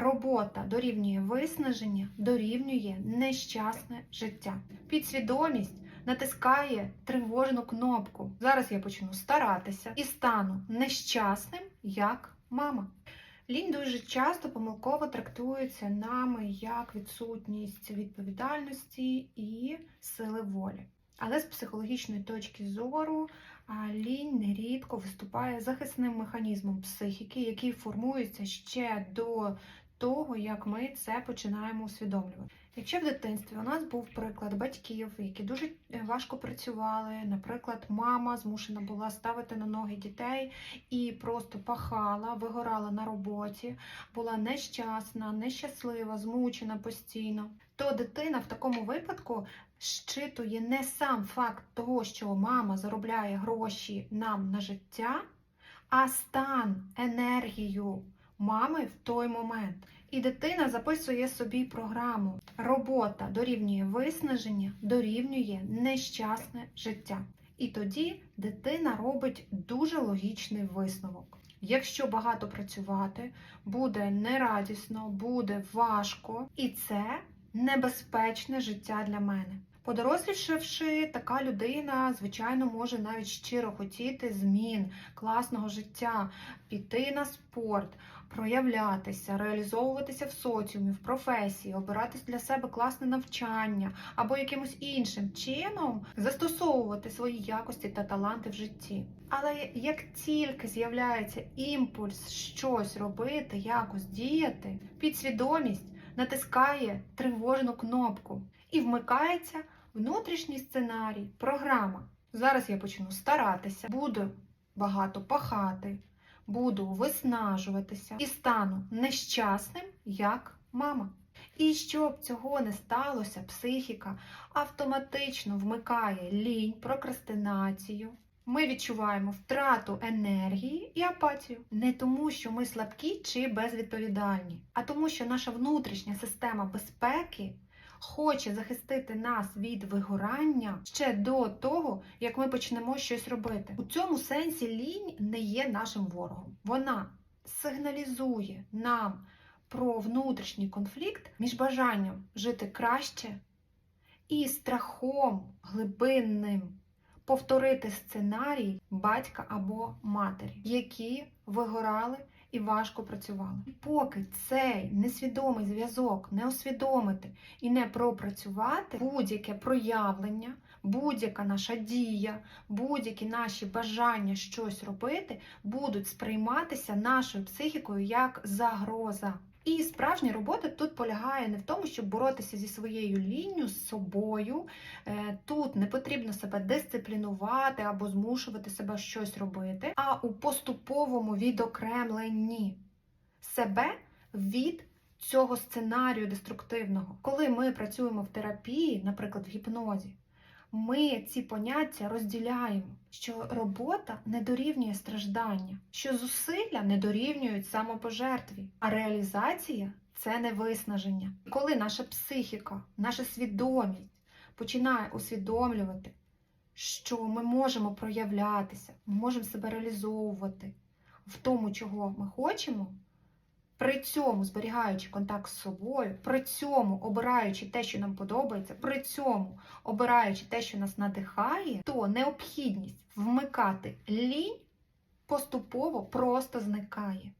Робота дорівнює виснаження, дорівнює нещасне життя. Підсвідомість натискає тривожну кнопку. Зараз я почну старатися і стану нещасним, як мама. Лінь дуже часто помилково трактується нами як відсутність відповідальності і сили волі. Але з психологічної точки зору лінь нерідко виступає захисним механізмом психіки, який формується ще до того, як ми це починаємо усвідомлювати. Якщо в дитинстві у нас був приклад батьків, які дуже е, важко працювали, наприклад, мама змушена була ставити на ноги дітей і просто пахала, вигорала на роботі, була нещасна, нещаслива, змучена постійно, то дитина в такому випадку щитує не сам факт того, що мама заробляє гроші нам на життя, а стан, енергію мами в той момент. І дитина записує собі програму. Робота дорівнює виснаження, дорівнює нещасне життя. І тоді дитина робить дуже логічний висновок. Якщо багато працювати, буде нерадісно, буде важко, і це небезпечне життя для мене. Подорослішавши, така людина, звичайно, може навіть щиро хотіти змін, класного життя, піти на спорт, проявлятися, реалізовуватися в соціумі, в професії, обирати для себе класне навчання або якимось іншим чином застосовувати свої якості та таланти в житті. Але як тільки з'являється імпульс щось робити, якось діяти, підсвідомість натискає тривожну кнопку і вмикається внутрішній сценарій, програма. Зараз я почну старатися, буду багато пахати, буду виснажуватися і стану нещасним, як мама. І щоб цього не сталося, психіка автоматично вмикає лінь, прокрастинацію. Ми відчуваємо втрату енергії і апатію не тому, що ми слабкі чи безвідповідальні, а тому, що наша внутрішня система безпеки хоче захистити нас від вигорання ще до того, як ми почнемо щось робити. У цьому сенсі лінь не є нашим ворогом. Вона сигналізує нам про внутрішній конфлікт між бажанням жити краще і страхом глибинним повторити сценарій батька або матері, які вигорали і важко працювали. І поки цей несвідомий зв'язок не усвідомити і не пропрацювати, будь-яке проявлення, будь-яка наша дія, будь-які наші бажання щось робити будуть сприйматися нашою психікою як загроза. І справжня робота тут полягає не в тому, щоб боротися зі своєю лінню, з собою. Е, Тут не потрібно себе дисциплінувати або змушувати себе щось робити, а у поступовому відокремленні себе від цього сценарію деструктивного. Коли ми працюємо в терапії, наприклад, в гіпнозі, ми ці поняття розділяємо, що робота не дорівнює страждання, що зусилля не дорівнюють самопожертві, а реалізація це не виснаження. І коли наша психіка, наша свідомість починає усвідомлювати, що ми можемо проявлятися, ми можемо себе реалізовувати в тому, чого ми хочемо. При цьому зберігаючи контакт з собою, при цьому обираючи те, що нам подобається, при цьому обираючи те, що нас надихає, то необхідність вмикати лінь поступово просто зникає.